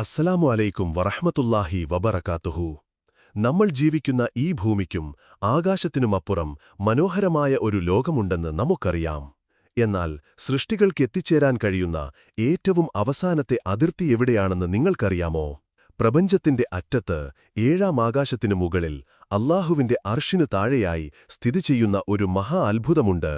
അസ്സലാമു അലൈക്കും വറഹ്മത്തുള്ളാഹി വബറക്കാത്തുഹു നമ്മൾ ജീവിക്കുന്ന ഈ ഭൂമിക്കും ആകാശത്തിനുമപ്പുറം മനോഹരമായ ഒരു ലോകമുണ്ടെന്ന് നമുക്കറിയാം. എന്നാൽ സൃഷ്ടികൾക്ക് എത്തിച്ചേരാൻ കഴിയുന്ന ഏറ്റവും അവസാനത്തെ അതിർത്തി എവിടെയാണെന്ന് നിങ്ങൾക്കറിയാമോ? പ്രപഞ്ചത്തിന്റെ അറ്റത്ത് ഏഴാം ആകാശത്തിനു മുകളിൽ അള്ളാഹുവിന്റെ അർഷിനു താഴെയായി സ്ഥിതി ചെയ്യുന്ന ഒരു മഹാ അത്ഭുതമുണ്ട്.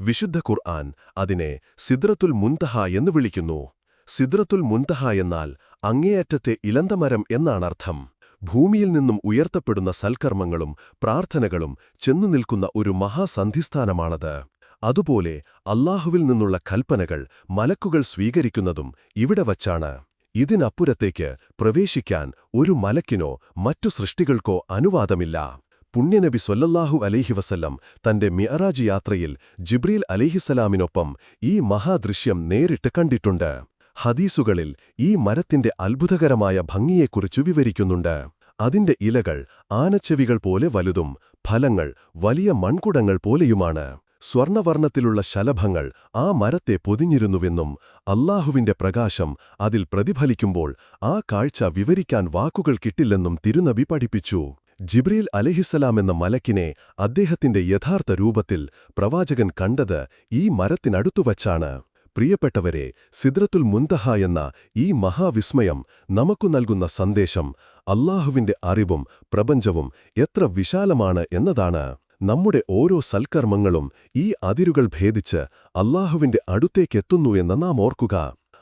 വിശുദ്ധ ഖുർആൻ അതിനെ സിദ്രത്തുൽ മുന്തഹ എന്ന് വിളിക്കുന്നു. സിദ്രത്തുൽ മുന്തഹ എന്നാൽ അങ്ങേയറ്റത്തെ ഇലന്തമരം എന്നാണർത്ഥം. ഭൂമിയിൽ നിന്നും ഉയർത്തപ്പെടുന്ന സൽക്കർമ്മങ്ങളും പ്രാർത്ഥനകളും ചെന്നുനിൽക്കുന്ന ഒരു മഹാസന്ധിസ്ഥാനമാണത്. അതുപോലെ അല്ലാഹുവിൽ നിന്നുള്ള കൽപ്പനകൾ മലക്കുകൾ സ്വീകരിക്കുന്നതും ഇവിടെ വച്ചാണ്. ഇതിനപ്പുറത്തേക്ക് പ്രവേശിക്കാൻ ഒരു മലക്കിനോ മറ്റു സൃഷ്ടികൾക്കോ അനുവാദമില്ല. പുണ്യനബി സൊല്ലല്ലാഹു അലൈഹി വസല്ലം തന്റെ മിയറാജ് യാത്രയിൽ ജിബ്രീൽ അലിഹിസലാമിനൊപ്പം ഈ മഹാദൃശ്യം നേരിട്ട് കണ്ടിട്ടുണ്ട്. ഹദീസുകളിൽ ഈ മരത്തിന്റെ അത്ഭുതകരമായ ഭംഗിയെക്കുറിച്ചു വിവരിക്കുന്നുണ്ട്. അതിന്റെ ഇലകൾ ആനച്ചെവികൾ പോലെ വലുതും ഫലങ്ങൾ വലിയ മൺകുടങ്ങൾ പോലെയുമാണ്. സ്വർണവർണത്തിലുള്ള ശലഭങ്ങൾ ആ മരത്തെ പൊതിഞ്ഞിരുന്നുവെന്നും അല്ലാഹുവിന്റെ പ്രകാശം അതിൽ പ്രതിഫലിക്കുമ്പോൾ ആ കാഴ്ച വിവരിക്കാൻ വാക്കുകൾ കിട്ടില്ലെന്നും തിരുനബി പഠിപ്പിച്ചു. ജിബ്രീൽ അലഹിസലാമെന്ന മലക്കിനെ അദ്ദേഹത്തിന്റെ യഥാർത്ഥ രൂപത്തിൽ പ്രവാചകൻ കണ്ടത് ഈ മരത്തിനടുത്തുവച്ചാണ്. പ്രിയപ്പെട്ടവരെ സിദ്രത്തുൽ മുന്തഹ എന്ന ഈ മഹാവിസ്മയം നമുക്കു നൽകുന്ന സന്ദേശം അല്ലാഹുവിന്റെ അറിവും പ്രപഞ്ചവും എത്ര വിശാലമാണ് എന്നതാണ്. നമ്മുടെ ഓരോ സൽക്കർമ്മങ്ങളും ഈ അതിരുകൾ ഭേദിച്ച് അല്ലാഹുവിന്റെ അടുത്തേക്കെത്തുന്നു എന്ന് നാം ഓർക്കുക.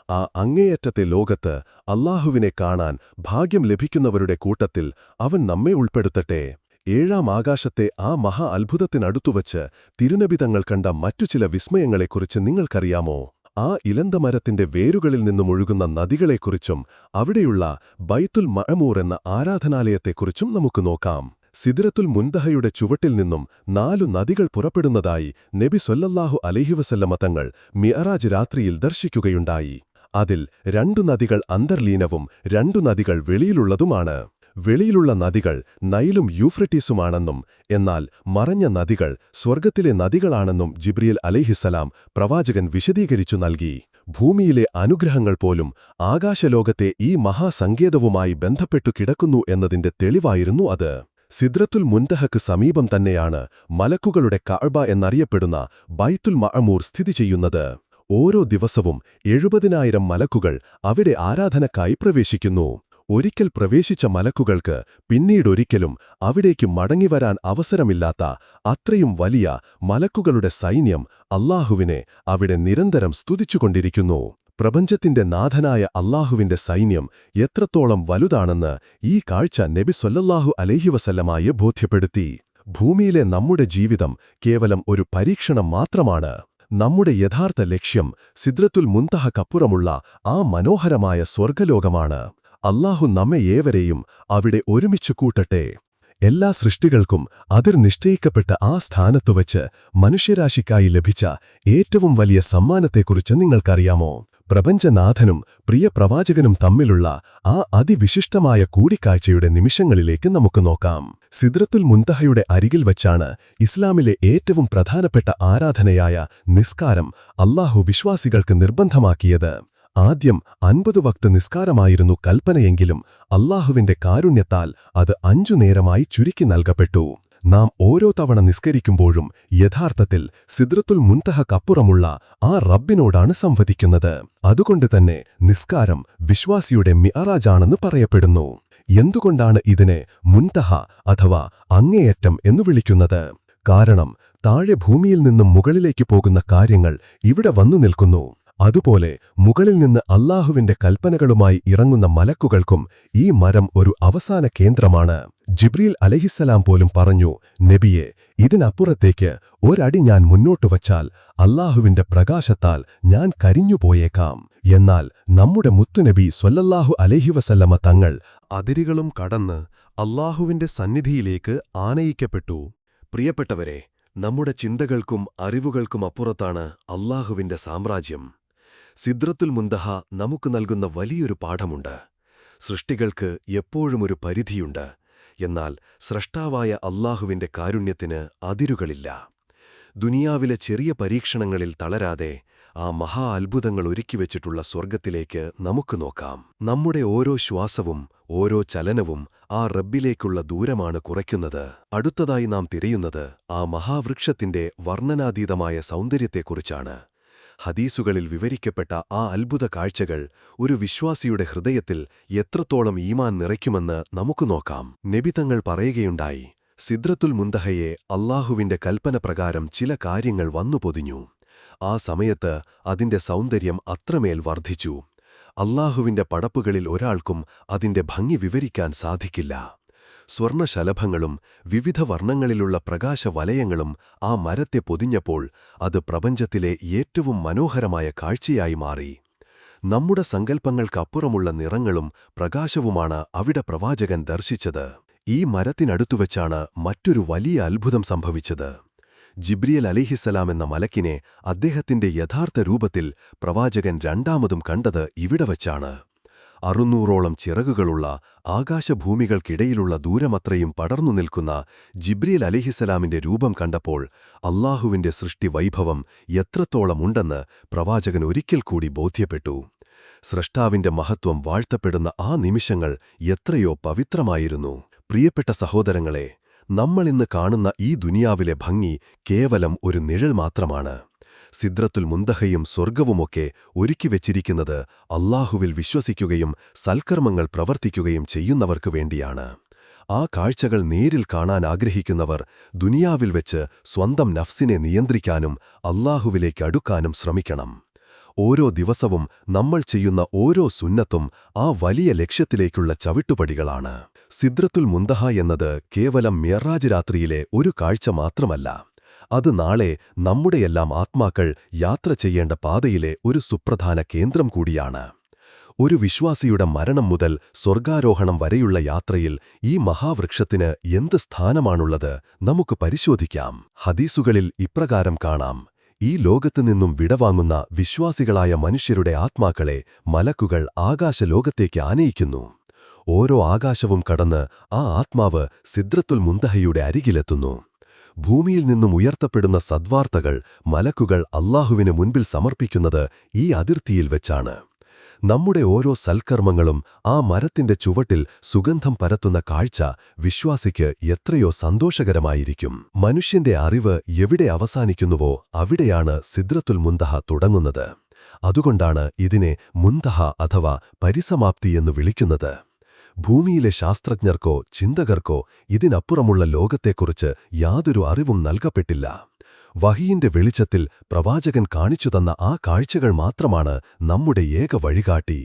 ആ അങ്ങേയറ്റത്തെ ലോകത്ത് അല്ലാഹുവിനെ കാണാൻ ഭാഗ്യം ലഭിക്കുന്നവരുടെ കൂട്ടത്തിൽ അവൻ നമ്മെ ഉൾപ്പെടുത്തട്ടെ. ഏഴാം ആകാശത്തെ ആ മഹാ അത്ഭുതത്തിനടുത്തുവച്ച് തിരുനബിതങ്ങൾ കണ്ട മറ്റു ചില വിസ്മയങ്ങളെക്കുറിച്ച് നിങ്ങൾക്കറിയാമോ? ആ ഇലന്തമരത്തിന്റെ വേരുകളിൽ നിന്നുമൊഴുകുന്ന നദികളെക്കുറിച്ചും അവിടെയുള്ള ബൈത്തുൽ മഴമൂർ എന്ന ആരാധനാലയത്തെക്കുറിച്ചും നമുക്ക് നോക്കാം. സിദിരത്തുൽ മുന്തഹയുടെ ചുവട്ടിൽ നിന്നും നാലു നദികൾ പുറപ്പെടുന്നതായി നബി സൊല്ലല്ലാഹു അലൈഹിവസല്ലമ തങ്ങൾ മിഅറാജ് രാത്രിയിൽ ദർശിക്കുകയുണ്ടായി. അതിൽ രണ്ടു നദികൾ അന്തർലീനവും രണ്ടു നദികൾ വെളിയിലുള്ളതുമാണ്. വെളിയിലുള്ള നദികൾ നൈലും യൂഫ്രട്ടീസുമാണെന്നും എന്നാൽ മറഞ്ഞ നദികൾ സ്വർഗത്തിലെ നദികളാണെന്നും ജിബ്രിയൽ അലൈഹിസലാം പ്രവാചകൻ വിശദീകരിച്ചു നൽകി. ഭൂമിയിലെ അനുഗ്രഹങ്ങൾ പോലും ആകാശലോകത്തെ ഈ മഹാസങ്കേതവുമായി ബന്ധപ്പെട്ടു കിടക്കുന്നു എന്നതിന്റെ തെളിവായിരുന്നു അത്. സിദ്രത്തുൽ മുൻതഹക്ക് സമീപം തന്നെയാണ് മലക്കുകളുടെ കാഴ്ബ എന്നറിയപ്പെടുന്ന ബൈത്തുൽ മഅമൂർ സ്ഥിതി ചെയ്യുന്നത്. ഓരോ ദിവസവും എഴുപതിനായിരം മലക്കുകൾ അവിടെ ആരാധനക്കായി പ്രവേശിക്കുന്നു. ഒരിക്കൽ പ്രവേശിച്ച മലക്കുകൾക്ക് പിന്നീടൊരിക്കലും അവിടേക്ക് മടങ്ങിവരാൻ അവസരമില്ലാത്ത അത്രയും വലിയ മലക്കുകളുടെ സൈന്യം അല്ലാഹുവിനെ അവിടെ നിരന്തരം സ്തുതിച്ചുകൊണ്ടിരിക്കുന്നു. പ്രപഞ്ചത്തിന്റെ നാഥനായ അല്ലാഹുവിന്റെ സൈന്യം എത്രത്തോളം വലുതാണെന്ന് ഈ കാഴ്ച നബി സൊല്ലല്ലാഹു അലൈഹിവസല്ലമായി ബോധ്യപ്പെടുത്തി. ഭൂമിയിലെ നമ്മുടെ ജീവിതം കേവലം ഒരു പരീക്ഷണം മാത്രമാണ്. നമ്മുടെ യഥാർത്ഥ ലക്ഷ്യം സിദ്രത്തുൽ മുന്തഹക്കപ്പുറമുള്ള ആ മനോഹരമായ സ്വർഗലോകമാണ് അല്ലാഹു നമ്മെ ഏവരെയും അവിടെ ഒരുമിച്ചു കൂട്ടട്ടെ. എല്ലാ സൃഷ്ടികൾക്കും അതിർ നിശ്ചയിക്കപ്പെട്ട ആ സ്ഥാനത്തു വച്ച് മനുഷ്യരാശിക്കായി ലഭിച്ച ഏറ്റവും വലിയ സമ്മാനത്തെക്കുറിച്ച് നിങ്ങൾക്കറിയാമോ? പ്രപഞ്ചനാഥനും പ്രിയ പ്രവാചകനും തമ്മിലുള്ള ആ അതിവിശിഷ്ടമായ കൂടിക്കാഴ്ചയുടെ നിമിഷങ്ങളിലേക്ക് നമുക്ക് നോക്കാം. സിദ്രത്തുൽ മുന്തഹയുടെ അരികിൽ വച്ചാണ് ഇസ്ലാമിലെ ഏറ്റവും പ്രധാനപ്പെട്ട ആരാധനയായ നിസ്കാരം അല്ലാഹു വിശ്വാസികൾക്ക് നിർബന്ധമാക്കിയത്. ആദ്യം അൻപത് വക്ത് നിസ്കാരമായിരുന്നു കൽപ്പനയെങ്കിലും അള്ളാഹുവിന്റെ കാരുണ്യത്താൽ അത് അഞ്ചു നേരമായി ചുരുക്കി നൽകപ്പെട്ടു. നാം ഓരോ തവണ നിസ്കരിക്കുമ്പോഴും യഥാർത്ഥത്തിൽ സിദ്രത്തുൽ മുൻതഹക്കപ്പുറമുള്ള ആ റബ്ബിനോടാണ് സംവദിക്കുന്നത്. അതുകൊണ്ട് തന്നെ നിസ്കാരം വിശ്വാസിയുടെ മിഅറാജാണെന്ന് പറയപ്പെടുന്നു. എന്തുകൊണ്ടാണ് ഇതിനെ മുൻതഹ അഥവാ അങ്ങേയറ്റം എന്നു വിളിക്കുന്നത്? കാരണം താഴെ ഭൂമിയിൽ നിന്നും മുകളിലേക്ക് പോകുന്ന കാര്യങ്ങൾ ഇവിടെ വന്നു നിൽക്കുന്നു. അതുപോലെ മുകളിൽ നിന്ന് അള്ളാഹുവിന്റെ കൽപ്പനകളുമായി ഇറങ്ങുന്ന മലക്കുകൾക്കും ഈ മരം ഒരു അവസാന കേന്ദ്രമാണ്. ജിബ്രീൽ അലഹിസലാം പോലും പറഞ്ഞു നബിയെ ഇതിനപ്പുറത്തേക്ക് ഒരടി ഞാൻ മുന്നോട്ടു വച്ചാൽ അള്ളാഹുവിന്റെ പ്രകാശത്താൽ ഞാൻ കരിഞ്ഞുപോയേക്കാം. എന്നാൽ നമ്മുടെ മുത്തുനബി സ്വല്ലല്ലാഹു അലഹിവസല്ലമ തങ്ങൾ അതിരുകളും കടന്ന് അള്ളാഹുവിന്റെ സന്നിധിയിലേക്ക് ആനയിക്കപ്പെട്ടു. പ്രിയപ്പെട്ടവരെ നമ്മുടെ ചിന്തകൾക്കും അറിവുകൾക്കും അപ്പുറത്താണ് അല്ലാഹുവിന്റെ സാമ്രാജ്യം. സിദ്രത്തുൽ മുന്തഹ നമുക്ക് നൽകുന്ന വലിയൊരു പാഠമുണ്ട്. സൃഷ്ടികൾക്ക് എപ്പോഴും ഒരു പരിധിയുണ്ട്. എന്നാൽ സ്രഷ്ടാവായ അള്ളാഹുവിന്റെ കാരുണ്യത്തിന് അതിരുകളില്ല. ദുനിയാവിലെ ചെറിയ പരീക്ഷണങ്ങളിൽ തളരാതെ ആ മഹാ അത്ഭുതങ്ങൾ ഒരുക്കിവെച്ചിട്ടുള്ള സ്വർഗത്തിലേക്ക് നമുക്ക് നോക്കാം. നമ്മുടെ ഓരോ ശ്വാസവും ഓരോ ചലനവും ആ റബ്ബിലേക്കുള്ള ദൂരമാണ് കുറയ്ക്കുന്നത്. അടുത്തതായി നാം തിരയുന്നത് ആ മഹാവൃക്ഷത്തിന്റെ വർണനാതീതമായ സൗന്ദര്യത്തെക്കുറിച്ചാണ്. ഹദീസുകളിൽ വിവരിക്കപ്പെട്ട ആ അത്ഭുത കാഴ്ചകൾ ഒരു വിശ്വാസിയുടെ ഹൃദയത്തിൽ എത്രത്തോളം ഈമാൻ നിറയ്ക്കുമെന്ന് നമുക്ക് നോക്കാം. നബിതങ്ങൾ പറയുകയുണ്ടായി സിദ്രത്തുൽ മുന്തഹയെ അള്ളാഹുവിന്റെ കൽപ്പന പ്രകാരം ചില കാര്യങ്ങൾ വന്നു പൊതിഞ്ഞു. ആ സമയത്ത് അതിന്റെ സൗന്ദര്യം അത്രമേൽ വർദ്ധിച്ചു. അള്ളാഹുവിന്റെ പടപ്പുകളിൽ ഒരാൾക്കും അതിന്റെ ഭംഗി വിവരിക്കാൻ സാധിക്കില്ല. സ്വർണശലഭങ്ങളും വിവിധ വർണങ്ങളിലുള്ള പ്രകാശവലയങ്ങളും ആ മരത്തെ പൊതിഞ്ഞപ്പോൾ അത് പ്രപഞ്ചത്തിലെ ഏറ്റവും മനോഹരമായ കാഴ്ചയായി മാറി. നമ്മുടെ സങ്കല്പങ്ങൾക്കപ്പുറമുള്ള നിറങ്ങളും പ്രകാശവുമാണ് അവിടെ പ്രവാചകൻ ദർശിച്ചത്. ഈ മരത്തിനടുത്തുവച്ചാണ് മറ്റൊരു വലിയ അത്ഭുതം സംഭവിച്ചത്. ജിബ്രിയൽ അലിഹിസലാം എന്ന മലക്കിനെ അദ്ദേഹത്തിന്റെ യഥാർത്ഥ രൂപത്തിൽ പ്രവാചകൻ രണ്ടാമതും കണ്ടത് ഇവിടെ വച്ചാണ്. അറുന്നൂറോളം ചിറകുകളുള്ള ആകാശഭൂമികൾക്കിടയിലുള്ള ദൂരമത്രയും പടർന്നു നിൽക്കുന്ന ജിബ്രീൽ അലിഹിസലാമിന്റെ രൂപം കണ്ടപ്പോൾ അള്ളാഹുവിന്റെ സൃഷ്ടി വൈഭവം എത്രത്തോളമുണ്ടെന്ന് പ്രവാചകൻ ഒരിക്കൽ കൂടി ബോധ്യപ്പെട്ടു. സ്രഷ്ടാവിന്റെ മഹത്വം വാഴ്ത്തപ്പെടുന്ന ആ നിമിഷങ്ങൾ എത്രയോ പവിത്രമായിരുന്നു. പ്രിയപ്പെട്ട സഹോദരങ്ങളെ നമ്മളിന്ന് കാണുന്ന ഈ ദുനിയാവിലെ ഭംഗി കേവലം ഒരു നിഴൽ മാത്രമാണ്. സിദ്രത്തുൽ മുന്തഹയും സ്വർഗവുമൊക്കെ ഒരുക്കിവെച്ചിരിക്കുന്നത് അള്ളാഹുവിൽ വിശ്വസിക്കുകയും സൽക്കർമ്മങ്ങൾ പ്രവർത്തിക്കുകയും ചെയ്യുന്നവർക്കു വേണ്ടിയാണ്. ആ കാഴ്ചകൾ നേരിൽ കാണാൻ ആഗ്രഹിക്കുന്നവർ ദുനിയാവിൽ വെച്ച് സ്വന്തം നഫ്സിനെ നിയന്ത്രിക്കാനും അള്ളാഹുവിലേക്ക് അടുക്കാനും ശ്രമിക്കണം. ഓരോ ദിവസവും നമ്മൾ ചെയ്യുന്ന ഓരോ സുന്നത്തും ആ വലിയ ലക്ഷ്യത്തിലേക്കുള്ള ചവിട്ടുപടികളാണ്. സിദ്രത്തുൽ മുന്തഹ എന്നത് കേവലം മിയറാജ് രാത്രിയിലെ ഒരു കാഴ്ച മാത്രമല്ല. അത് നാളെ നമ്മുടെയെല്ലാം ആത്മാക്കൾ യാത്ര ചെയ്യേണ്ട പാതയിലെ ഒരു സുപ്രധാന കേന്ദ്രം കൂടിയാണ്. ഒരു വിശ്വാസിയുടെ മരണം മുതൽ സ്വർഗാരോഹണം വരെയുള്ള യാത്രയിൽ ഈ മഹാവൃക്ഷത്തിന് എന്ത് സ്ഥാനമാണുള്ളത് നമുക്ക് പരിശോധിക്കാം. ഹദീസുകളിൽ ഇപ്രകാരം കാണാം. ഈ ലോകത്തു നിന്നും വിടവാങ്ങുന്ന വിശ്വാസികളായ മനുഷ്യരുടെ ആത്മാക്കളെ മലക്കുകൾ ആകാശലോകത്തേക്ക് ആനയിക്കുന്നു. ഓരോ ആകാശവും കടന്ന് ആ ആത്മാവ് സിദ്രത്തുൽ മുന്തഹയുടെ അരികിലെത്തുന്നു. ഭൂമിയിൽ നിന്നും ഉയർത്തപ്പെടുന്ന സദ്വാർത്തകൾ മലക്കുകൾ അള്ളാഹുവിന് മുൻപിൽ സമർപ്പിക്കുന്നത് ഈ അതിർത്തിയിൽ വെച്ചാണ്. നമ്മുടെ ഓരോ സൽക്കർമ്മങ്ങളും ആ മരത്തിന്റെ ചുവട്ടിൽ സുഗന്ധം പരത്തുന്ന കാഴ്ച വിശ്വാസിക്ക് എത്രയോ സന്തോഷകരമായിരിക്കും. മനുഷ്യന്റെ അറിവ് എവിടെ അവസാനിക്കുന്നുവോ അവിടെയാണ് സിദ്രത്തുൽ മുന്തഹ തുടങ്ങുന്നത്. അതുകൊണ്ടാണ് ഇതിനെ മുന്തഹ അഥവാ പരിസമാപ്തി എന്ന് വിളിക്കുന്നത്. ഭൂമിയിലെ ശാസ്ത്രജ്ഞർക്കോ ചിന്തകർക്കോ ഇതിനപ്പുറമുള്ള ലോകത്തെക്കുറിച്ച് യാതൊരു അറിവും നൽകപ്പെട്ടില്ല. വഹിയിന്റെ വെളിച്ചത്തിൽ പ്രവാചകൻ കാണിച്ചു തന്ന ആ കാഴ്ചകൾ മാത്രമാണ് നമ്മുടെ ഏക വഴികാട്ടി.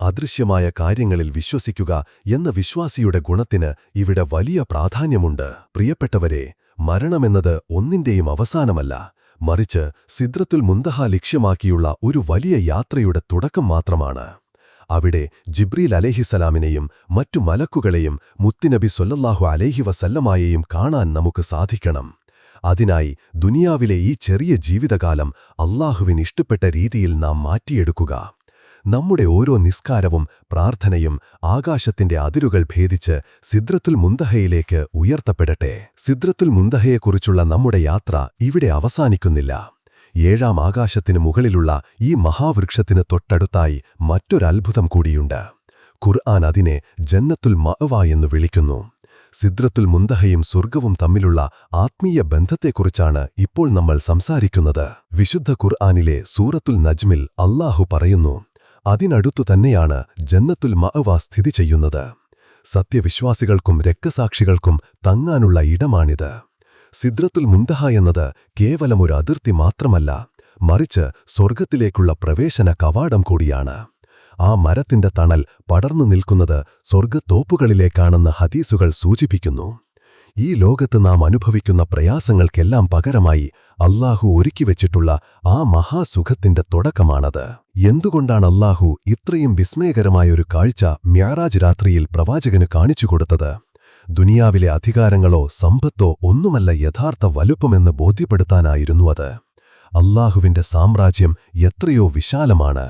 അദൃശ്യമായ കാര്യങ്ങളിൽ വിശ്വസിക്കുക എന്ന വിശ്വാസിയുടെ ഗുണത്തിന് ഇവിടെ വലിയ പ്രാധാന്യമുണ്ട്. പ്രിയപ്പെട്ടവരെ മരണമെന്നത് ഒന്നിന്റെയും അവസാനമല്ല. മറിച്ച് സിദ്രത്തുൽ മുന്തഹ ലക്ഷ്യമാക്കിയുള്ള ഒരു വലിയ യാത്രയുടെ തുടക്കം മാത്രമാണ്. അവിടെ ജിബ്രീൽ അലേഹിസലാമിനെയും മറ്റു മലക്കുകളെയും മുത്തിനബി സൊല്ലല്ലാഹു അലേഹി വസല്ലമായെയും കാണാൻ നമുക്ക് സാധിക്കണം. അതിനായി ദുനിയാവിലെ ഈ ചെറിയ ജീവിതകാലം അള്ളാഹുവിന് ഇഷ്ടപ്പെട്ട രീതിയിൽ നാം മാറ്റിയെടുക്കുക. നമ്മുടെ ഓരോ നിസ്കാരവും പ്രാർത്ഥനയും ആകാശത്തിന്റെ അതിരുകൾ ഭേദിച്ച് സിദ്രത്തുൽ മുന്തഹയിലേക്ക് ഉയർത്തപ്പെടട്ടെ. സിദ്രത്തുൽ മുന്തഹയെക്കുറിച്ചുള്ള നമ്മുടെ യാത്ര ഇവിടെ അവസാനിക്കുന്നില്ല. ഏഴാം ആകാശത്തിനു മുകളിലുള്ള ഈ മഹാവൃക്ഷത്തിന് തൊട്ടടുത്തായി മറ്റൊരത്ഭുതം കൂടിയുണ്ട്. ഖുർആൻ അതിനെ ജന്നത്തുൽ മഅവ എന്ന് വിളിക്കുന്നു. സിദ്രത്തുൽ മുന്തഹയും സ്വർഗവും തമ്മിലുള്ള ആത്മീയ ബന്ധത്തെക്കുറിച്ചാണ് ഇപ്പോൾ നമ്മൾ സംസാരിക്കുന്നത്. വിശുദ്ധ ഖുർആാനിലെ സൂറത്തുൽ നജ്മിൽ അല്ലാഹു പറയുന്നു അതിനടുത്തു തന്നെയാണ് ജന്നത്തുൽ മഅവ സ്ഥിതി ചെയ്യുന്നത്. സത്യവിശ്വാസികൾക്കും രക്തസാക്ഷികൾക്കും തങ്ങാനുള്ള ഇടമാണിത്. സിദ്രത്തുൽ മുന്തഹ എന്നത് കേവലം ഒരു അതിർത്തി മാത്രമല്ല മറിച്ച് സ്വർഗത്തിലേക്കുള്ള പ്രവേശന കവാടം കൂടിയാണ്. ആ മരത്തിന്റെ തണൽ പടർന്നു നിൽക്കുന്നത് സ്വർഗത്തോപ്പുകളിലേക്കാണെന്ന് ഹദീസുകൾ സൂചിപ്പിക്കുന്നു. ഈ ലോകത്ത് നാം അനുഭവിക്കുന്ന പ്രയാസങ്ങൾക്കെല്ലാം പകരമായി അല്ലാഹു ഒരുക്കിവെച്ചിട്ടുള്ള ആ മഹാസുഖത്തിന്റെ തുടക്കമാണത്. എന്തുകൊണ്ടാണ് അല്ലാഹു ഇത്രയും വിസ്മയകരമായൊരു കാഴ്ച മ്യാറാജ് രാത്രിയിൽ പ്രവാചകന് കാണിച്ചുകൊടുത്തത് ദുനിയാവിലെ അധികാരങ്ങളോ സമ്പത്തോ ഒന്നുമല്ല യഥാർത്ഥ വലുപ്പമെന്ന് ബോധ്യപ്പെടുത്താനായിരുന്നു അത്. അള്ളാഹുവിന്റെ സാമ്രാജ്യം എത്രയോ വിശാലമാണ്.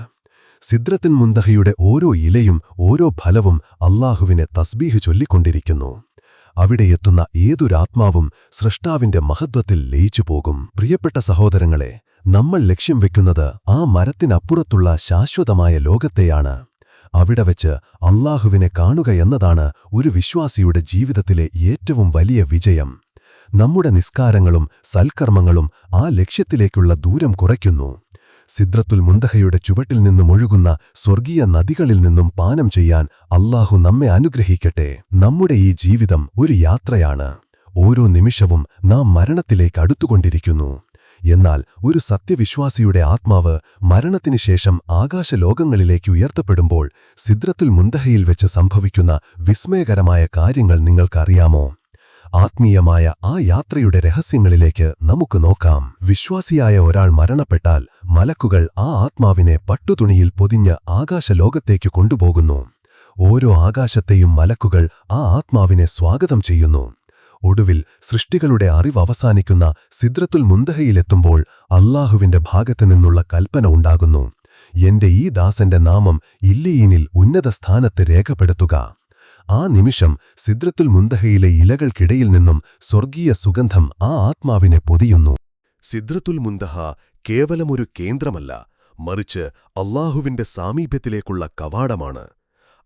സിദ്രത്തിൻ മുന്തഹയുടെ ഓരോ ഇലയും ഓരോ ഫലവും അള്ളാഹുവിനെ തസ്ബീഹ് ചൊല്ലിക്കൊണ്ടിരിക്കുന്നു. അവിടെ എത്തുന്ന ഏതൊരാത്മാവും സൃഷ്ടാവിന്റെ മഹത്വത്തിൽ ലയിച്ചുപോകും. പ്രിയപ്പെട്ട സഹോദരങ്ങളെ നമ്മൾ ലക്ഷ്യം വെക്കുന്നത് ആ മരത്തിനപ്പുറത്തുള്ള ശാശ്വതമായ ലോകത്തെയാണ്. അവിടെ വെച്ച് അള്ളാഹുവിനെ കാണുക എന്നതാണ് ഒരു വിശ്വാസിയുടെ ജീവിതത്തിലെ ഏറ്റവും വലിയ വിജയം. നമ്മുടെ നിസ്കാരങ്ങളും സൽക്കർമ്മങ്ങളും ആ ലക്ഷ്യത്തിലേക്കുള്ള ദൂരം കുറയ്ക്കുന്നു. സിദ്രത്തുൽ മുന്തഹയുടെ ചുവട്ടിൽ നിന്നും ഒഴുകുന്ന സ്വർഗീയ നദികളിൽ നിന്നും പാനം ചെയ്യാൻ അള്ളാഹു നമ്മെ അനുഗ്രഹിക്കട്ടെ. നമ്മുടെ ഈ ജീവിതം ഒരു യാത്രയാണ്. ഓരോ നിമിഷവും നാം മരണത്തിലേക്ക് അടുത്തുകൊണ്ടിരിക്കുന്നു. എന്നാൽ ഒരു സത്യവിശ്വാസിയുടെ ആത്മാവ് മരണത്തിനു ശേഷം ആകാശലോകങ്ങളിലേക്ക് ഉയർത്തപ്പെടുമ്പോൾ സിദ്രത്തുൽ മുന്തഹയിൽ വെച്ച് സംഭവിക്കുന്ന വിസ്മയകരമായ കാര്യങ്ങൾ നിങ്ങൾക്കറിയാമോ? ആത്മീയമായ ആ യാത്രയുടെ രഹസ്യങ്ങളിലേക്ക് നമുക്ക് നോക്കാം. വിശ്വാസിയായ ഒരാൾ മരണപ്പെട്ടാൽ മലക്കുകൾ ആ ആത്മാവിനെ പട്ടുതുണിയിൽ പൊതിഞ്ഞ് ആകാശലോകത്തേക്ക് കൊണ്ടുപോകുന്നു. ഓരോ ആകാശത്തെയും മലക്കുകൾ ആ ആത്മാവിനെ സ്വാഗതം ചെയ്യുന്നു. ഒടുവിൽ സൃഷ്ടികളുടെ അറിവ് അവസാനിക്കുന്ന സിദ്രത്തുൽ മുന്തഹയിലെത്തുമ്പോൾ അള്ളാഹുവിന്റെ ഭാഗത്തു നിന്നുള്ള കൽപ്പന ഉണ്ടാകുന്നു. എന്റെ ഈ ദാസന്റെ നാമം ഇല്ലീനിൽ ഉന്നത സ്ഥാനത്ത് രേഖപ്പെടുത്തുക. ആ നിമിഷം സിദ്രത്തുൽ മുന്തഹയിലെ ഇലകൾക്കിടയിൽ നിന്നും സ്വർഗീയ സുഗന്ധം ആ ആത്മാവിനെ പൊതിയുന്നു. സിദ്രത്തുൽ മുന്തഹ കേവലമൊരു കേന്ദ്രമല്ല മറിച്ച് അള്ളാഹുവിന്റെ സാമീപ്യത്തിലേക്കുള്ള കവാടമാണ്.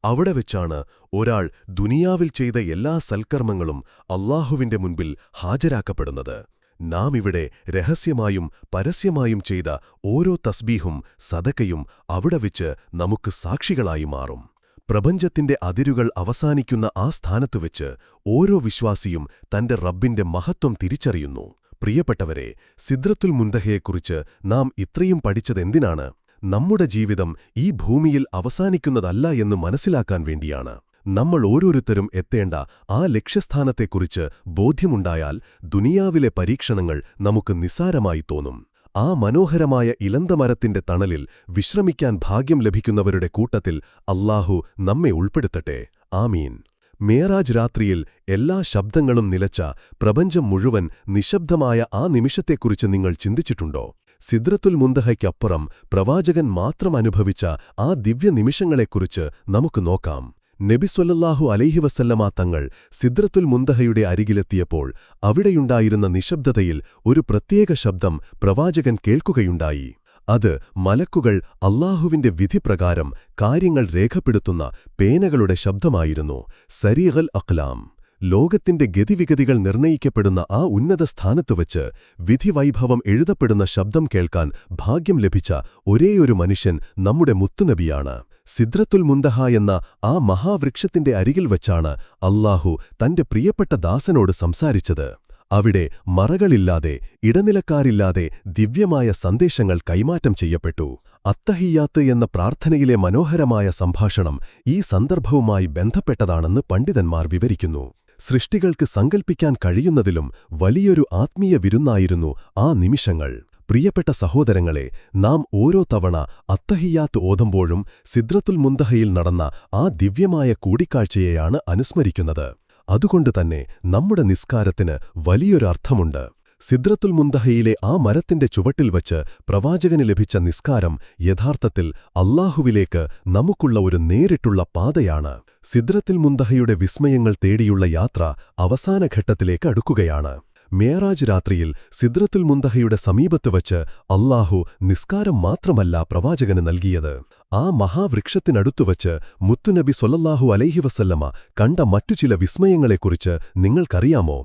അവിടെ വെച്ചാണ് ഒരാൾ ദുനിയാവിൽ ചെയ്ത എല്ലാ സൽക്കർമ്മങ്ങളും അള്ളാഹുവിന്റെ മുൻപിൽ ഹാജരാക്കപ്പെടുന്നത്. നാം ഇവിടെ രഹസ്യമായും പരസ്യമായും ചെയ്ത ഓരോ തസ്ബീഹും സദക്കയും അവിടെ വെച്ച് നമുക്ക് സാക്ഷികളായി മാറും. പ്രപഞ്ചത്തിന്റെ അതിരുകൾ അവസാനിക്കുന്ന ആ സ്ഥാനത്ത് വെച്ച് ഓരോ വിശ്വാസിയും തന്റെ റബ്ബിന്റെ മഹത്വം തിരിച്ചറിയുന്നു. പ്രിയപ്പെട്ടവരെ സിദ്രത്തുൽ മുന്തഹയെക്കുറിച്ച് നാം ഇത്രയും പഠിച്ചതെന്തിനാണ്? നമ്മുടെ ജീവിതം ഈ ഭൂമിയിൽ അവസാനിക്കുന്നതല്ല എന്ന് മനസ്സിലാക്കാൻ വേണ്ടിയാണ്. നമ്മൾ ഓരോരുത്തരും എത്തേണ്ട ആ ലക്ഷ്യസ്ഥാനത്തെക്കുറിച്ച് ബോധ്യമുണ്ടായാൽ ദുനിയാവിലെ പരീക്ഷണങ്ങൾ നമുക്ക് നിസ്സാരമായി തോന്നും. ആ മനോഹരമായ ഇലന്തമരത്തിന്റെ തണലിൽ വിശ്രമിക്കാൻ ഭാഗ്യം ലഭിക്കുന്നവരുടെ കൂട്ടത്തിൽ അല്ലാഹു നമ്മെ ഉൾപ്പെടുത്തട്ടെ. ആമീൻ. മേറാജ് രാത്രിയിൽ എല്ലാ ശബ്ദങ്ങളും നിലച്ച പ്രപഞ്ചം മുഴുവൻ നിശബ്ദമായ ആ നിമിഷത്തെക്കുറിച്ച് നിങ്ങൾ ചിന്തിച്ചിട്ടുണ്ടോ? സിദ്രത്തുൽ മുന്തഹയ്ക്കപ്പുറം പ്രവാചകൻ മാത്രം അനുഭവിച്ച ആ ദിവ്യനിമിഷങ്ങളെക്കുറിച്ച് നമുക്ക് നോക്കാം. നബിസ്വല്ലാഹു അലൈഹി വസല്ലമാ തങ്ങൾ സിദ്രത്തുൽ മുന്തഹയുടെ അരികിലെത്തിയപ്പോൾ അവിടെയുണ്ടായിരുന്ന നിശബ്ദതയിൽ ഒരു പ്രത്യേക ശബ്ദം പ്രവാചകൻ കേൾക്കുകയുണ്ടായി. അത് മലക്കുകൾ അള്ളാഹുവിന്റെ വിധിപ്രകാരം കാര്യങ്ങൾ രേഖപ്പെടുത്തുന്ന പേനകളുടെ ശബ്ദമായിരുന്നു. സരീഖൽ അഖ്ലാം. ലോകത്തിന്റെ ഗതിവിഗതികൾ നിർണയിക്കപ്പെടുന്ന ആ ഉന്നത സ്ഥാനത്തു സ്ഥാനത്തുവച്ച് വിധിവൈഭവം എഴുതപ്പെടുന്ന ശബ്ദം കേൾക്കാൻ ഭാഗ്യം ലഭിച്ച ഒരേയൊരു മനുഷ്യൻ നമ്മുടെ മുത്തുനബിയാണ്. സിദ്രത്തുൽ മുന്തഹ എന്ന ആ മഹാവൃക്ഷത്തിന്റെ അരികിൽ വച്ചാണ് അല്ലാഹു തന്റെ പ്രിയപ്പെട്ട ദാസനോട് സംസാരിച്ചത്. അവിടെ മറകളില്ലാതെ ഇടനിലക്കാരില്ലാതെ ദിവ്യമായ സന്ദേശങ്ങൾ കൈമാറ്റം ചെയ്യപ്പെട്ടു. അത്തഹിയാത്ത് എന്ന പ്രാർത്ഥനയിലെ മനോഹരമായ സംഭാഷണം ഈ സന്ദർഭവുമായി ബന്ധപ്പെട്ടതാണെന്ന് പണ്ഡിതന്മാർ വിവരിക്കുന്നു. സൃഷ്ടികൾക്ക് സങ്കൽപ്പിക്കാൻ കഴിയുന്നതിലും വലിയൊരു ആത്മീയ വിരുന്നായിരുന്നു ആ നിമിഷങ്ങൾ. പ്രിയപ്പെട്ട സഹോദരങ്ങളെ നാം ഓരോ തവണ അത്തഹിയാത്ത് ഓതുമ്പോഴും സിദ്രത്തുൽ മുന്തഹയിൽ നടന്ന ആ ദിവ്യമായ കൂടിക്കാഴ്ചയെയാണ് അനുസ്മരിക്കുന്നത്. അതുകൊണ്ടുതന്നെ നമ്മുടെ നിസ്കാരത്തിന് വലിയൊരർത്ഥമുണ്ട്. സിദ്രത്തുൽ മുന്തഹയിലെ ആ മരത്തിന്റെ ചുവട്ടിൽ വച്ച് പ്രവാചകന് ലഭിച്ച നിസ്കാരം യഥാർത്ഥത്തിൽ അല്ലാഹുവിലേക്ക് നമുക്കുള്ള ഒരു നേരിട്ടുള്ള പാതയാണ്. സിദ്രത്തിൽ മുന്തഹയുടെ വിസ്മയങ്ങൾ തേടിയുള്ള യാത്ര അവസാന ഘട്ടത്തിലേക്ക് അടുക്കുകയാണ്. മേറാജ് രാത്രിയിൽ സിദ്രത്തുൽ മുന്തഹയുടെ സമീപത്ത് വച്ച് അല്ലാഹു നിസ്കാരം മാത്രമല്ല പ്രവാചകന് നൽകിയത്. ആ മഹാവൃക്ഷത്തിനടുത്തു വച്ച് മുത്തുനബി സൊല്ലല്ലാഹു അലൈഹി വസല്ലമ കണ്ട മറ്റു ചില വിസ്മയങ്ങളെക്കുറിച്ച് നിങ്ങൾക്കറിയാമോ?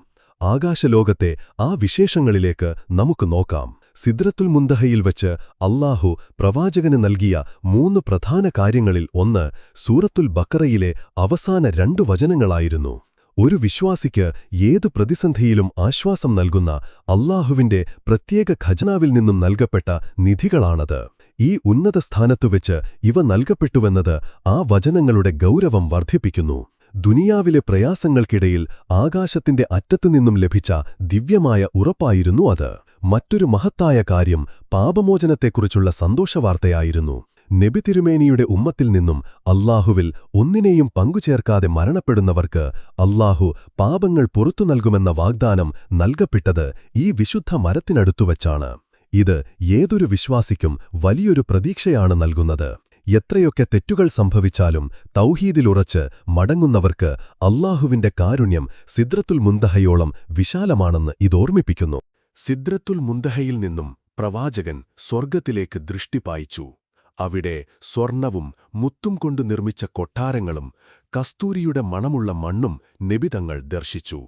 ആകാശലോകത്തെ ആ വിശേഷങ്ങളിലേക്ക് നമുക്ക് നോക്കാം. സിദ്രത്തുൽ മുന്തഹയിൽ വച്ച് അല്ലാഹു പ്രവാചകന് നൽകിയ മൂന്ന് പ്രധാന കാര്യങ്ങളിൽ ഒന്ന് സൂറത്തുൽ ബക്കറയിലെ അവസാന രണ്ടു വചനങ്ങളായിരുന്നു. ഒരു വിശ്വാസിക്ക് ഏതു പ്രതിസന്ധിയിലും ആശ്വാസം നൽകുന്ന അല്ലാഹുവിന്റെ പ്രത്യേക ഖജനാവിൽ നിന്നും നൽകപ്പെട്ട നിധികളാണത്. ഈ ഉന്നത സ്ഥാനത്തുവെച്ച് ഇവ നൽകപ്പെട്ടുവെന്നത് ആ വചനങ്ങളുടെ ഗൗരവം വർദ്ധിപ്പിക്കുന്നു. ദുനിയാവിലെ പ്രയാസങ്ങൾക്കിടയിൽ ആകാശത്തിന്റെ അറ്റത്തുനിന്നും ലഭിച്ച ദിവ്യമായ ഉറപ്പായിരുന്നു അത്. മറ്റൊരു മഹത്തായ കാര്യം പാപമോചനത്തെക്കുറിച്ചുള്ള സന്തോഷവാർത്തയായിരുന്നു. നബി തിരുമേനിയുടെ ഉമ്മത്തിൽ നിന്നും അല്ലാഹുവിൽ ഒന്നിനെയും പങ്കുചേർക്കാതെ മരണപ്പെടുന്നവർക്ക് അല്ലാഹു പാപങ്ങൾ പുറത്തു നൽകുമെന്ന വാഗ്ദാനം നൽകപ്പെട്ടത് ഈ വിശുദ്ധ മരത്തിനടുത്തുവച്ചാണ്. ഇത് ഏതൊരു വിശ്വാസിക്കും വലിയൊരു പ്രതീക്ഷയാണ് നൽകുന്നത്. എത്രയൊക്കെ തെറ്റുകൾ സംഭവിച്ചാലും തൗഹീദിലുറച്ച് മടങ്ങുന്നവർക്ക് അള്ളാഹുവിന്റെ കാരുണ്യം സിദ്രത്തുൽ മുന്തഹയോളം വിശാലമാണെന്ന് ഇതോർമ്മിപ്പിക്കുന്നു സിദ്രത്തുൽ മുന്തഹയിൽ നിന്നും പ്രവാചകൻ സ്വർഗത്തിലേക്ക് ദൃഷ്ടി പായിച്ചു. അവിടെ സ്വർണവും മുത്തും കൊണ്ടു നിർമ്മിച്ച കൊട്ടാരങ്ങളും കസ്തൂരിയുടെ മണമുള്ള മണ്ണും നിബിതങ്ങൾ ദർശിച്ചു.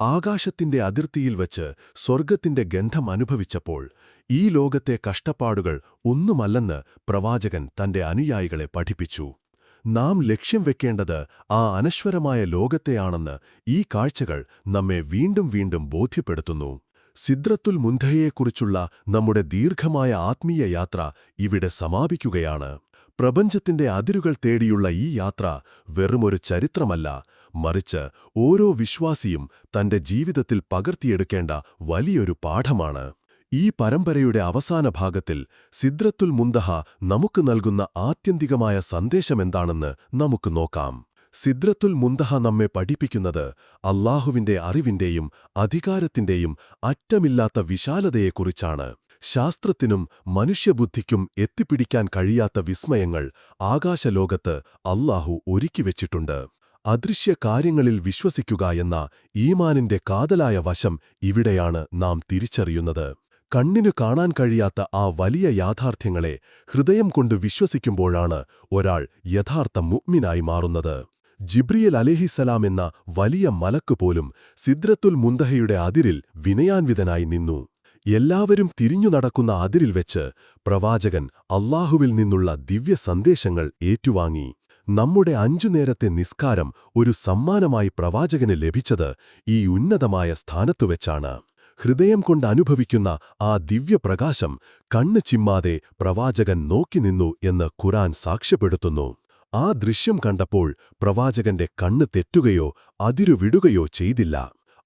ആകാശത്തിന്റെ അതിർത്തിയിൽ വച്ച് സ്വർഗത്തിന്റെ ഗന്ധം അനുഭവിച്ചപ്പോൾ ഈ ലോകത്തെ കഷ്ടപ്പാടുകൾ ഒന്നുമല്ലെന്ന് പ്രവാചകൻ തന്റെ അനുയായികളെ പഠിപ്പിച്ചു. നാം ലക്ഷ്യം വെക്കേണ്ടത് ആ അനശ്വരമായ ലോകത്തെയാണെന്ന് ഈ കാഴ്ചകൾ നമ്മെ വീണ്ടും വീണ്ടും ബോധ്യപ്പെടുത്തുന്നു. സിദ്രത്തുൽ മുന്ധയെക്കുറിച്ചുള്ള നമ്മുടെ ദീർഘമായ ആത്മീയ യാത്ര ഇവിടെ സമാപിക്കുകയാണ്. പ്രപഞ്ചത്തിന്റെ അതിരുകൾ തേടിയുള്ള ഈ യാത്ര വെറുമൊരു ചരിത്രമല്ല മറിച്ച് ഓരോ വിശ്വാസിയും തന്റെ ജീവിതത്തിൽ പകർത്തിയെടുക്കേണ്ട വലിയൊരു പാഠമാണ്. ഈ പരമ്പരയുടെ അവസാന ഭാഗത്തിൽ സിദ്രത്തുൽ മുന്തഹ നമുക്ക് നൽകുന്ന ആത്യന്തികമായ സന്ദേശമെന്താണെന്ന് നമുക്ക് നോക്കാം. സിദ്രത്തുൽ മുന്തഹ നമ്മെ പഠിപ്പിക്കുന്നത് അള്ളാഹുവിന്റെ അറിവിന്റെയും അധികാരത്തിന്റെയും അറ്റമില്ലാത്ത വിശാലതയെക്കുറിച്ചാണ്. ശാസ്ത്രത്തിനും മനുഷ്യബുദ്ധിക്കും എത്തിപ്പിടിക്കാൻ കഴിയാത്ത വിസ്മയങ്ങൾ ആകാശലോകത്ത് അല്ലാഹു ഒരുക്കിവെച്ചിട്ടുണ്ട്. അദൃശ്യ കാര്യങ്ങളിൽ വിശ്വസിക്കുക എന്ന ഈമാനിന്റെ കാതലായ വശം ഇവിടെയാണ് നാം തിരിച്ചറിയുന്നത്. കണ്ണിനു കാണാൻ കഴിയാത്ത ആ വലിയ യാഥാർത്ഥ്യങ്ങളെ ഹൃദയം കൊണ്ട് വിശ്വസിക്കുമ്പോഴാണ് ഒരാൾ യഥാർത്ഥ മുഗ്മിനായി മാറുന്നത്. ജിബ്രിയൽ അലേഹിസലാം എന്ന വലിയ മലക്ക് പോലും സിദ്രത്തുൽ മുന്തഹയുടെ അതിരിൽ വിനയാൻവിതനായി നിന്നു. എല്ലാവരും തിരിഞ്ഞു നടക്കുന്ന അതിരിൽ വെച്ച് പ്രവാചകൻ അള്ളാഹുവിൽ നിന്നുള്ള ദിവ്യ സന്ദേശങ്ങൾ ഏറ്റുവാങ്ങി. നമ്മുടെ അഞ്ചു നേരത്തെ നിസ്കാരം ഒരു സമ്മാനമായി പ്രവാചകന് ലഭിച്ചത് ഈ ഉന്നതമായ സ്ഥാനത്തുവെച്ചാണ് ഹൃദയം കൊണ്ട് അനുഭവിക്കുന്ന ആ ദിവ്യപ്രകാശം കണ്ണ് ചിമ്മാതെ പ്രവാചകൻ നോക്കി നിന്നു എന്ന് ഖുറാൻ സാക്ഷ്യപ്പെടുത്തുന്നു. ആ ദൃശ്യം കണ്ടപ്പോൾ പ്രവാചകന്റെ കണ്ണ് തെറ്റുകയോ അതിരുവിടുകയോ ചെയ്തില്ല.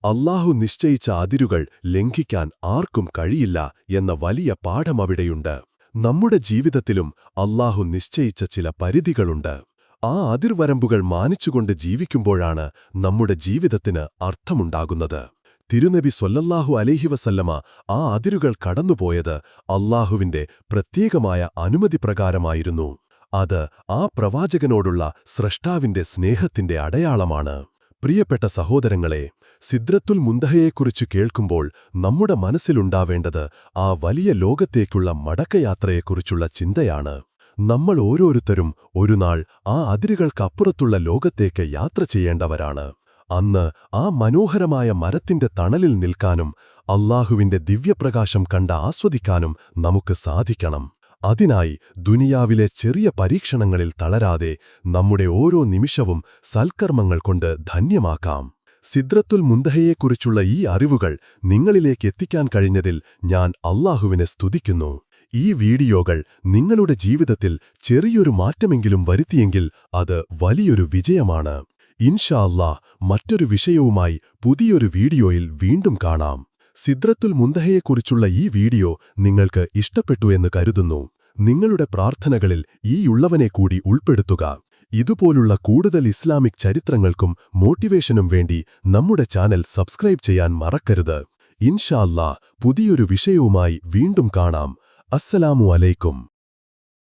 അല്ലാഹു നിശ്ചയിച്ച അതിരുകൾ ലംഘിക്കാൻ ആർക്കും കഴിയില്ല എന്ന വലിയ പാഠമവിടെയുണ്ട് നമ്മുടെ ജീവിതത്തിലും അല്ലാഹു നിശ്ചയിച്ച ചില പരിധികളുണ്ട്. ആ അതിർവരമ്പുകൾ മാനിച്ചുകൊണ്ട് ജീവിക്കുമ്പോഴാണ് നമ്മുടെ ജീവിതത്തിന് അർത്ഥമുണ്ടാകുന്നത്. തിരുനബി സൊല്ലല്ലാഹു അലൈഹി വസല്ലമ ആ അതിരുകൾ കടന്നുപോയത് അല്ലാഹുവിന്റെ പ്രത്യേകമായ അനുമതി പ്രകാരമായിരുന്നു അത് ആ പ്രവാചകനോടുള്ള സ്രഷ്ടാവിന്റെ സ്നേഹത്തിന്റെ അടയാളമാണ്. പ്രിയപ്പെട്ട സഹോദരങ്ങളെ സിദ്രത്തുൽ മുന്തഹയെക്കുറിച്ച് കേൾക്കുമ്പോൾ നമ്മുടെ മനസ്സിലുണ്ടാവേണ്ടത് ആ വലിയ ലോകത്തേക്കുള്ള മടക്കയാത്രയെക്കുറിച്ചുള്ള ചിന്തയാണ്. നമ്മൾ ഓരോരുത്തരും ഒരു നാൾ ആ അതിരുകൾക്കപ്പുറത്തുള്ള ലോകത്തേക്ക് യാത്ര ചെയ്യേണ്ടവരാണ്. അന്ന് ആ മനോഹരമായ മരത്തിന്റെ തണലിൽ നിൽക്കാനും അള്ളാഹുവിന്റെ ദിവ്യപ്രകാശം കണ്ട് ആസ്വദിക്കാനും നമുക്ക് സാധിക്കണം. അതിനായി ദുനിയാവിലെ ചെറിയ പരീക്ഷണങ്ങളിൽ തളരാതെ നമ്മുടെ ഓരോ നിമിഷവും സൽക്കർമ്മങ്ങൾ കൊണ്ട് ധന്യമാക്കാം. സിദ്രത്തുൽ മുന്തഹയെക്കുറിച്ചുള്ള ഈ അറിവുകൾ നിങ്ങളിലേക്ക് എത്തിക്കാൻ കഴിഞ്ഞതിൽ ഞാൻ അള്ളാഹുവിനെ സ്തുതിക്കുന്നു. ഈ വീഡിയോകൾ നിങ്ങളുടെ ജീവിതത്തിൽ ചെറിയൊരു മാറ്റമെങ്കിലും വരുത്തിയെങ്കിൽ അത് വലിയൊരു വിജയമാണ്. ഇൻഷാ അല്ലാ മറ്റൊരു വിഷയവുമായി പുതിയൊരു വീഡിയോയിൽ വീണ്ടും കാണാം. സിദ്രത്തുൽ മുന്തഹയെക്കുറിച്ചുള്ള ഈ വീഡിയോ നിങ്ങൾക്ക് ഇഷ്ടപ്പെട്ടു എന്ന് കരുതുന്നു. നിങ്ങളുടെ പ്രാർത്ഥനകളിൽ ഈയുള്ളവനെ കൂടി ഉൾപ്പെടുത്തുക. ഇതുപോലുള്ള കൂടുതൽ ഇസ്ലാമിക് ചരിത്രങ്ങൾക്കും മോട്ടിവേഷനും വേണ്ടി നമ്മുടെ ചാനൽ സബ്സ്ക്രൈബ് ചെയ്യാൻ മറക്കരുത്. ഇൻഷാ അല്ലാ പുതിയൊരു വിഷയവുമായി വീണ്ടും കാണാം. അസ്സലാമു അലൈക്കും